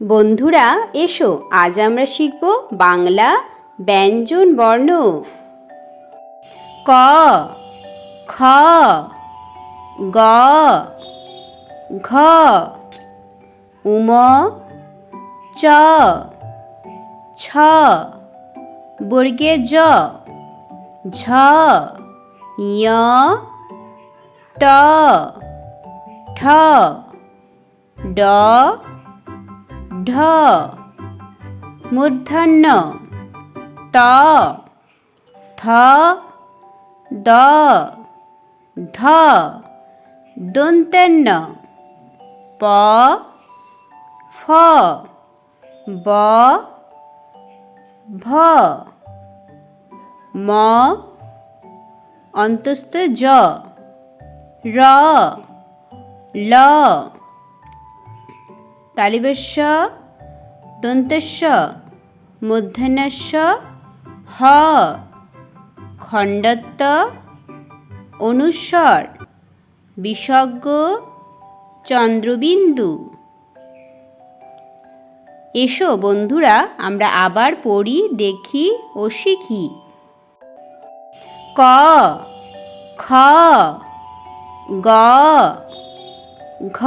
বন্ধুরা, এসো, আজ আমরা শিখব বাংলা ব্যঞ্জন বর্ণ। ক, খ, গ, ঘ, উম, চ, ছ বর্গে জ, ঝ য় ট, ঠ, ড ঢ মূর্ধন্য ত। থ দ। ধ। দন্তেন্ন। প। ফ। ব। ভ। ম। অন্তস্থ জ। র। ল। তালিবেশ্ব দন্তস্ব মূর্ধন্যস্ব হ, খণ্ডত্ব অনুস্বর বিসর্গ চন্দ্রবিন্দু। এসো বন্ধুরা, আমরা আবার পড়ি, দেখি ও শিখি। ক, খ, গ, ঘ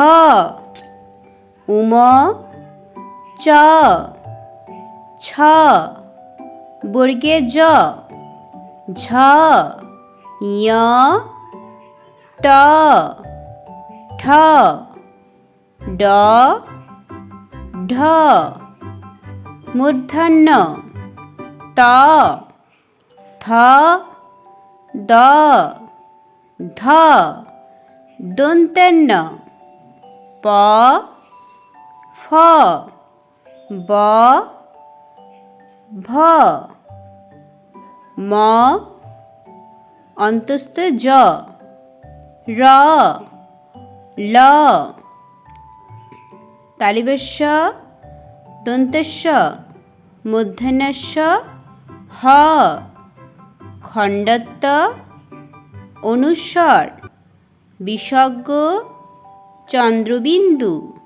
উম, চ, ছ বর্গে জ, ঝ ট, ঠ, ড, ঢ, মূর্ধন্য, ত, থ, দ, ধ, দন্তেন্ন, প ব, ভ, ম, অন্তস্থ জ, র, ল তালিবেশ্ব দন্তস্ব মূর্ধন্যস্ব হ, খণ্ডত্ব, অনুস্বর বিসর্গ চন্দ্রবিন্দু।